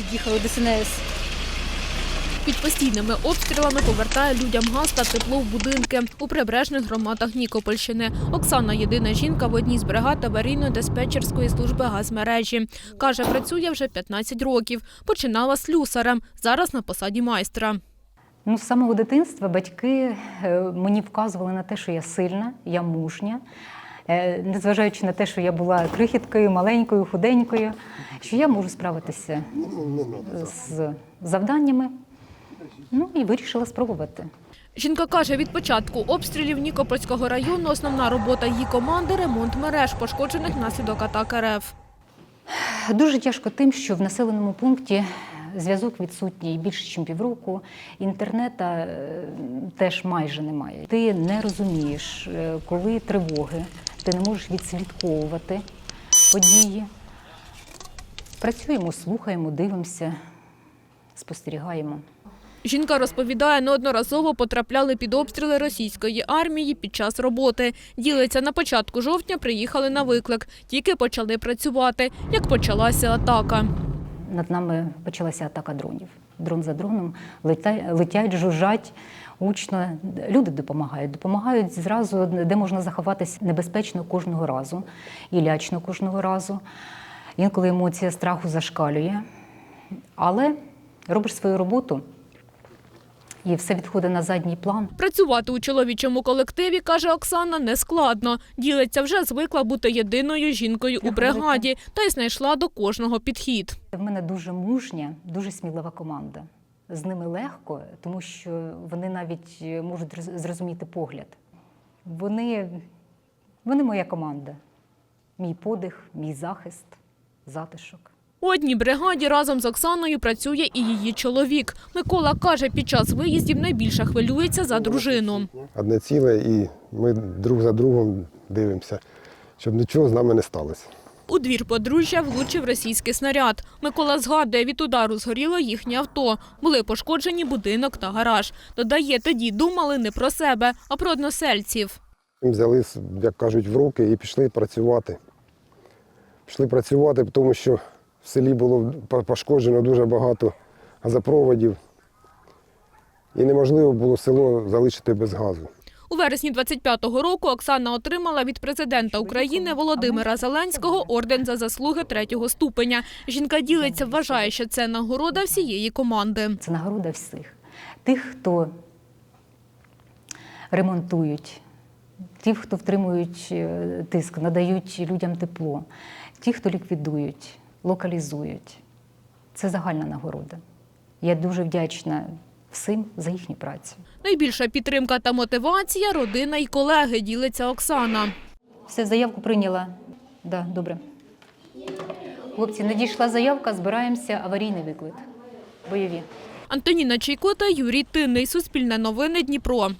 під'їхали ДСНС. Під постійними обстрілами повертає людям газ та тепло в будинки у прибережних громадах Нікопольщини. Оксана єдина жінка в одній з бригад аварійно-диспетчерської служби газмережі. Каже, працює вже 15 років. Починала з слюсарем, зараз на посаді майстра. Ну, з самого дитинства батьки е, мені вказували на те, що я сильна, я мужня. Е, Незважаючи на те, що я була крихіткою, маленькою, худенькою, що я можу справитися з завданнями. Ну і вирішила спробувати. Жінка каже, від початку обстрілів Нікопольського району основна робота її команди – ремонт мереж, пошкоджених внаслідок атак РФ. Дуже тяжко тим, що в населеному пункті зв'язок відсутній більше, ніж півроку. Інтернету е, теж майже немає. Ти не розумієш, е, коли тривоги, ти не можеш відслідковувати події. Працюємо, слухаємо, дивимося, спостерігаємо. Жінка розповідає, неодноразово потрапляли під обстріли російської армії під час роботи. Ділиться, на початку жовтня приїхали на виклик, тільки почали працювати, як почалася атака. Над нами почалася атака дронів. Дрон за дроном летять, жужжать гучно. Люди допомагають. Допомагають зразу, де можна заховатися небезпечно кожного разу і лячно кожного разу. Інколи емоція страху зашкалює. Але робиш свою роботу і все відходить на задній план. Працювати у чоловічому колективі, каже Оксана, не складно. Ділиться, вже звикла бути єдиною жінкою у бригаді та й знайшла до кожного підхід. В мене дуже мужня, дуже смілива команда. З ними легко, тому що вони навіть е, можуть зрозуміти погляд. Вони, вони моя команда, мій подих, мій захист, затишок. У одній бригаді разом з Оксаною працює і її чоловік. Микола каже, під час виїздів найбільше хвилюється за дружину. одне ціле, і ми друг за другом дивимося, щоб нічого з нами не сталося. У двір подружжя влучив російський снаряд. Микола згадує, від удару згоріло їхнє авто. Були пошкоджені будинок та гараж. Додає, тоді думали не про себе, а про односельців. Взяли, як кажуть, в руки і пішли працювати. Пішли працювати, тому що в селі було по- пошкоджено дуже багато газопроводів. І неможливо було село залишити без газу. У вересні 25-го року Оксана отримала від президента України Володимира Зеленського орден за заслуги третього ступеня. Жінка ділиться, вважає, що це нагорода всієї команди. Це нагорода всіх. Тих, хто ремонтують, ті, хто втримують е, тиск, надають людям тепло, ті, хто ліквідують, локалізують. Це загальна нагорода. Я дуже вдячна всім за їхню працю. Найбільша підтримка та мотивація – родина і колеги, ділиться Оксана. Все, заявку прийняла. Да, добре. Хлопці, надійшла заявка, збираємося, аварійний виклик. Бойові. Антоніна Чайко та Юрій Тинний. Суспільне новини Дніпро.